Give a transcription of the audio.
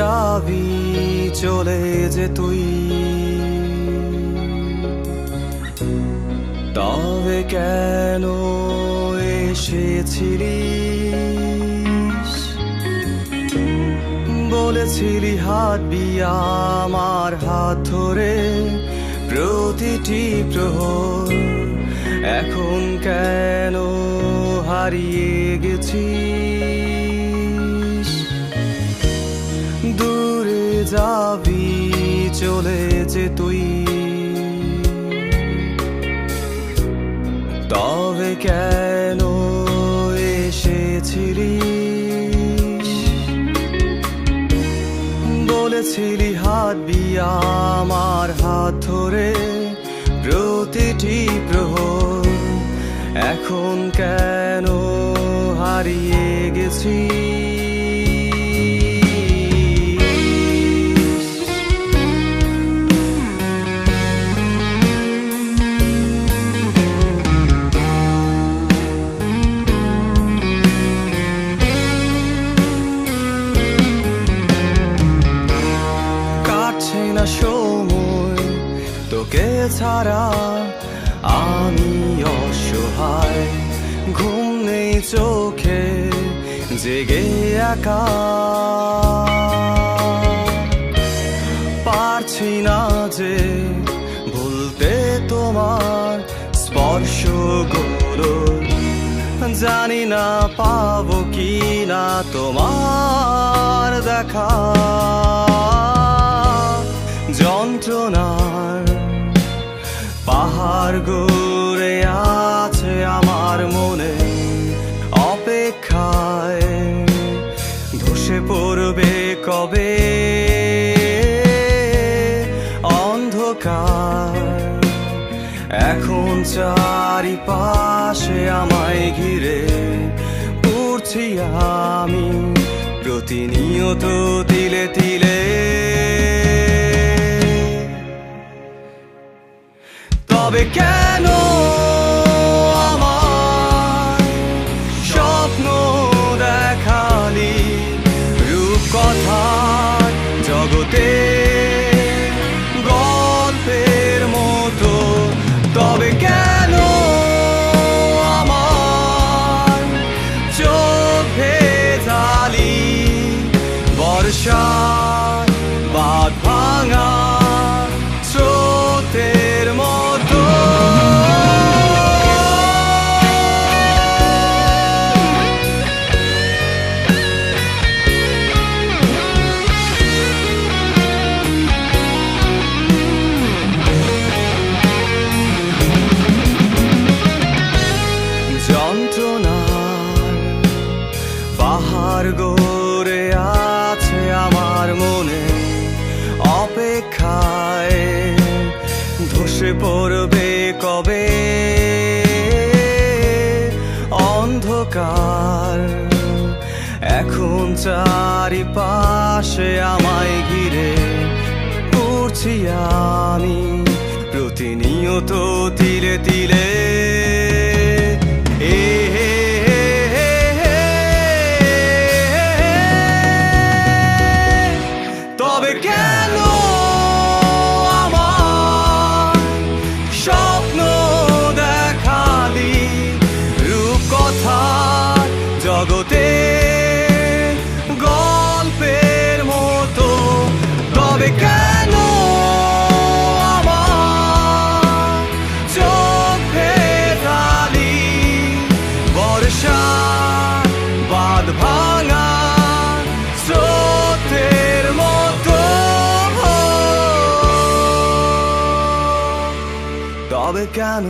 যাবি চলে যে তুই। তবে কেন এসেছিলিস? বলেছিলি হাতবি আমার হাত ধরে প্রতিটি প্রহর। এখন কেন হারিয়ে গেছিস? যে তুই। তবে কেন এসেছিলিস? বলেছিলি হাতবি আমার হাত ধরে প্রতিটি প্রহর এখন কেন হারিয়ে গেছি না সময়। তোকে ছাড়া আমি অসহায়। ঘুম নেই চোখে, জেগে একা। পারছি না যে ভুলতে তোমার স্পর্শ স্পর্শগুলো। জানি না পাবো কি না তোমার দেখা। যন্ত্রণার পাহাড় গড়ে আছে আমার মনে অপেক্ষায়। ধসে পড়বে কবে? অন্ধকার। এখন চারিপাশে আমায় ঘিরে পড়ছি আমি। প্রতিনিয়ত তিলে তিলে কেন এখন চারিপাশে আমায় ঘিরে পড়ছি আমি। প্রতিনিয়ত তিলে তিলে তবে কেন